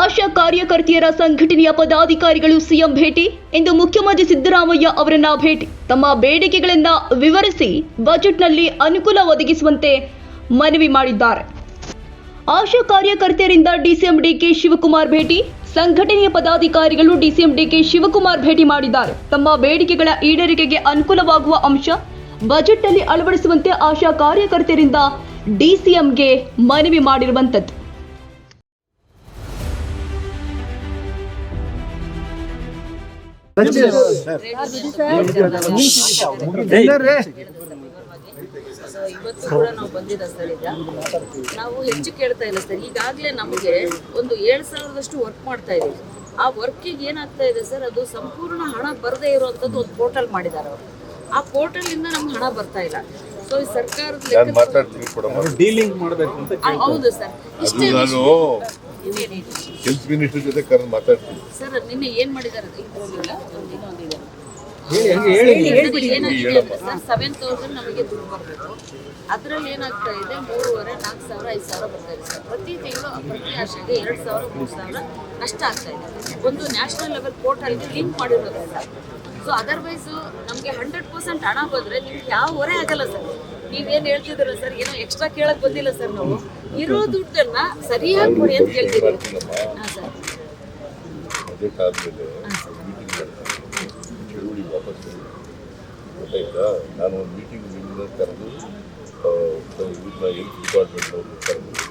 ಆಶಾ ಕಾರ್ಯಕರ್ತೆಯರ ಸಂಘಟನೆಯ ಪದಾಧಿಕಾರಿಗಳು ಸಿಎಂ ಭೇಟಿ. ಇಂದು ಮುಖ್ಯಮಂತ್ರಿ ಸಿದ್ದರಾಮಯ್ಯ ಅವರನ್ನ ಭೇಟಿ. ತಮ್ಮ ಬೇಡಿಕೆಗಳನ್ನ ವಿವರಿಸಿ ಬಜೆಟ್ನಲ್ಲಿ ಅನುಕೂಲ ಒದಗಿಸುವಂತೆ ಮನವಿ ಮಾಡಿದ್ದಾರೆ. ಆಶಾ ಕಾರ್ಯಕರ್ತೆಯರಿಂದ ಡಿಸಿಎಂ ಡಿಕೆ ಶಿವಕುಮಾರ್ ಭೇಟಿ. ಸಂಘಟನೆಯ ಪದಾಧಿಕಾರಿಗಳು ಡಿಸಿಎಂ ಡಿಕೆ ಶಿವಕುಮಾರ್ ಭೇಟಿ ಮಾಡಿದ್ದಾರೆ. ತಮ್ಮ ಬೇಡಿಕೆಗಳ ಈಡೇರಿಕೆಗೆ ಅನುಕೂಲವಾಗುವ ಅಂಶ ಬಜೆಟ್ನಲ್ಲಿ ಅಳವಡಿಸುವಂತೆ ಆಶಾ ಕಾರ್ಯಕರ್ತೆಯರಿಂದ ಡಿಸಿಎಂಗೆ ಮನವಿ ಮಾಡಿರುವಂತದ್ದು ಸೊ ಇವತ್ತು ಕೂಡ ನಾವು ಬಂದಿದ್ದ ಸರ್ ಈಗ ನಾವು ಹೆಚ್ಚು ಕೇಳ್ತಾ ಇಲ್ಲ ಸರ್. ಈಗಾಗಲೇ ನಮಗೆ ಒಂದು ಏಳು ಸಾವಿರದಷ್ಟು ವರ್ಕ್ ಮಾಡ್ತಾ ಇದೀವಿ ಆ ವರ್ಕಿಗೆ ಏನಾಗ್ತಾ ಇದೆ ಸರ್ ಅದು ಸಂಪೂರ್ಣ ಹಣ ಬರದೇ ಇರುವಂಥದ್ದು ಒಂದು ಪೋರ್ಟಲ್ ಮಾಡಿದ್ದಾರೆ ಅವರು. ಆ ಪೋರ್ಟಲ್ ಇಂದ ನಮ್ಗೆ ಹಣ ಬರ್ತಾ ಇಲ್ಲ. ಸೊ ಈ ಸರ್ಕಾರದ ನಾನು ಲೆಕ್ಕ ಡೀಲಿಂಗ್ ಮಾಡಬೇಕು ಅಂತ ಹೌದು ಸರ್. ಇಷ್ಟೇ. ಹೆಲ್ತ್ ಮಿನಿಸ್ಟರ್ ಜೊತೆ ಕರೆದು ಮಾತಾಡ್ತೀನಿ. ಸರ್ ನಿನ್ನೆ ಏನ್ ಸರ್ ಸೆವೆನ್ ತೌಸಂಡ್ ನಮಗೆ ದುಡ್ಡು ಬರಬೇಕು ಅದರಲ್ಲಿ ಏನಾಗ್ತಾ ಇದೆ? ಮೂರುವರೆ ನಾಲ್ಕು ಸಾವಿರ ಐದು ಸಾವಿರ ಬರ್ತಾ ಇದೆ ಸರ್ ಪ್ರತಿ ತಿಂಗಳು ಪ್ರತಿ ಆಶೆಗೆ ಎರಡು ಸಾವಿರ ಮೂರು ಸಾವಿರ ನಷ್ಟ ಆಗ್ತಾ ಇದೆ. ಒಂದು ನ್ಯಾಷನಲ್ ಲೆವೆಲ್ ಪೋರ್ಟಲ್ಗೆ ಲಿಂಕ್ ಮಾಡಿರೋದು ಸರ್ ಸೊ ಅದರ್ವೈಸು ನಮಗೆ ಹಂಡ್ರೆಡ್ ಪರ್ಸೆಂಟ್ ಹಣ ಬಂದರೆ ನಿಮ್ಗೆ ಯಾವ ಹೊರೆ ಆಗಲ್ಲ ಸರ್. ನೀವೇನು ಹೇಳ್ತಿದ್ದೀರ ಸರ್? ಏನೋ ಎಕ್ಸ್ಟ್ರಾ ಕೇಳಕ್ ಬಂದಿಲ್ಲ ಸರ್ ನಾವು. ಇರೋ ದುಡ್ಡನ್ನ ಸರಿಯಾಗಿ ಕೊಡಿ ಅಂತ ಕೇಳ್ತೀವಿ ಹಾಂ ಸರ್. ಆದಮೇಲೆ ವಾಪಸ್ ನಾನು ಒಂದು ಮೀಟಿಂಗ್ ಕರೆದು ಹೆಲ್ತ್ ಡಿಪಾರ್ಟ್ಮೆಂಟ್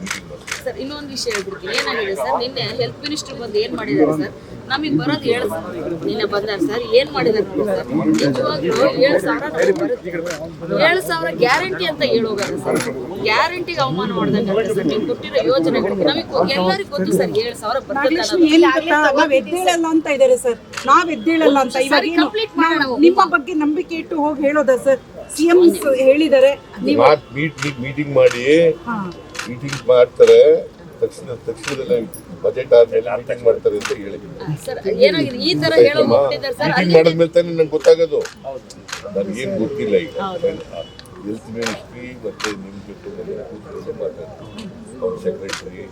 ಮೀಟಿಂಗ್ ಸರ್ ಇನ್ನೊಂದು ವಿಷಯ ಹೇಳ್ಬಿಡ್ತೀನಿ. ಏನಾಗಿದೆ ಸರ್ ನಿನ್ನೆ ಹೆಲ್ತ್ ಮಿನಿಸ್ಟರ್ ಬಂದು ಏನು ಮಾಡಿದ್ದಾರೆ ಸರ್? ನಮಗೆ ಬರೋದು ಸಾವಿರ ನಿನ್ನೆ ಬಂದಾರ ಸರ್. ಏನು ಮಾಡಿದಾರೆ ಸರ್? ನಿಜವಾಗ್ಲೂ ಏಳು ಸಾವಿರ ಏಳು ಸಾವಿರ ಗ್ಯಾರಂಟಿ ಅಂತ ಹೇಳೋಗಾರ ಸರ್. ಗ್ಯಾರಂಟಿಗೆ ಅವಮಾನ ಮಾಡ್ದಂಗೆ ಸರ್. ನೀವು ಕೊಟ್ಟಿರೋ ಯೋಜನೆಗಳಿಗೆ ನಮಗೆ ಎಲ್ಲರಿಗೂ ಗೊತ್ತು ಸರ್ ಏಳು ಸಾವಿರ. ನಾವ್ ಎದ್ದೇಳಲ್ಲ ಅಂತ ಇದಾರೆ ಸರ್. ನಾವ್ ಎದ್ದೇಳಲ್ಲ ಅಂತ. ಇವಾಗ ಮಾಡೋಣ. ನಿಮ್ಮ ಬಗ್ಗೆ ನಂಬಿಕೆ ಇಟ್ಟು ಹೋಗಿ ಹೇಳೋದ ಸರ್? ಸಿಎಂ ಹೇಳಿದ್ದಾರೆ ಮೀಟಿಂಗ್ ಮಾಡಿ ಹಾ. ಮೀಟಿಂಗ್ ಮಾಡ್ತಾರೆ ತಕ್ಷಣ ತಕ್ಷಣದಲ್ಲೇ ಬಜೆಟ್ ಆದ್ಮೇಲೆ ಮೀಟಿಂಗ್ ಮಾಡ್ತಾರೆ ಅಂತ ಹೇಳಿದ್ರು ಸರ್ ಏನಾಗಿದೆ? ಈ ತರ ಹೇಳೋ ಹೋಗ್ತಿದ್ದಾರೆ ಸರ್ ಮೀಟಿಂಗ್ ಮಾಡಿದ್ಮೇಲೆ ತಾನೇ ನಂಗೆ ಗೊತ್ತಾಗೋದು. ನನಗೇನು ಗೊತ್ತಿಲ್ಲ ಈಗ. ಹೆಲ್ತ್ ಮಿನಿಸ್ಟ್ರಿ ಮತ್ತೆ ನಿಮ್ ಜೊತೆ ಮೊನ್ನೆ ಕೂತ್ಕೊಂಡು ಮಾತಾಡ್ತೀನಿ ಅವ್ರ ಸೆಕ್ರೆಟರಿ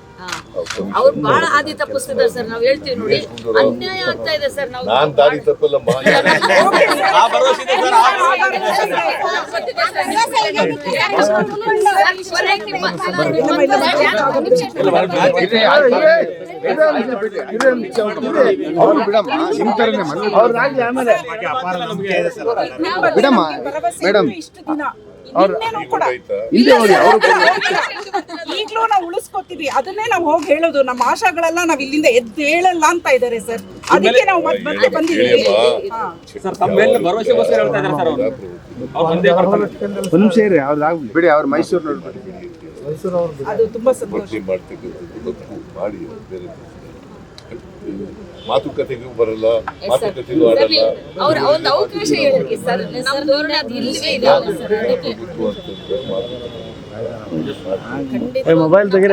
ಅವ್ರು ಬಹಳ ಆದಿ ತಪ್ಪಿಸ್ತಿದ್ದಾರೆ ಸರ್ ನಾವು ಹೇಳ್ತೀವಿ ನೋಡಿ ಅನ್ಯಾಯ ಆಗ್ತಾ ಇದೆ ಸರ್ ನಾವು ನಾನ್ ದಾರಿ ತಪ್ಪಲ್ಲ ಬಿಡಮ್ಮ ಮೇಡಮ್ ಈಗ್ಲೂ ನಾವು ಉಳಿಸ್ಕೊತೀವಿ. ಅದನ್ನೇ ನಾವು ಹೋಗಿ ಹೇಳೋದು. ನಮ್ಮ ಆಶಾಗಳೆಲ್ಲ ನಾವ್ ಇಲ್ಲಿಂದ ಎದ್ದು ಹೇಳಲ್ಲ ಅಂತ ಇದಾರೆ ಸರ್. ಅದಕ್ಕೆ ನಾವು ಮತ್ತೆ ಮತ್ತೆ ಬಂದಿದ್ದೀವಿ. ಬಿಡಿ ಅವ್ರು ಮೈಸೂರು ಅದು ತುಂಬಾ ಸಂತೋಷ. ಮಾಡಿ ಬೇರೆ ಮಾತುಕತೆಗೂ ಬರಲ್ಲ ಮಾತುಕತೆಗೂ ಆಡಲ್ಲ ಮೊಬೈಲ್ ಒಂದು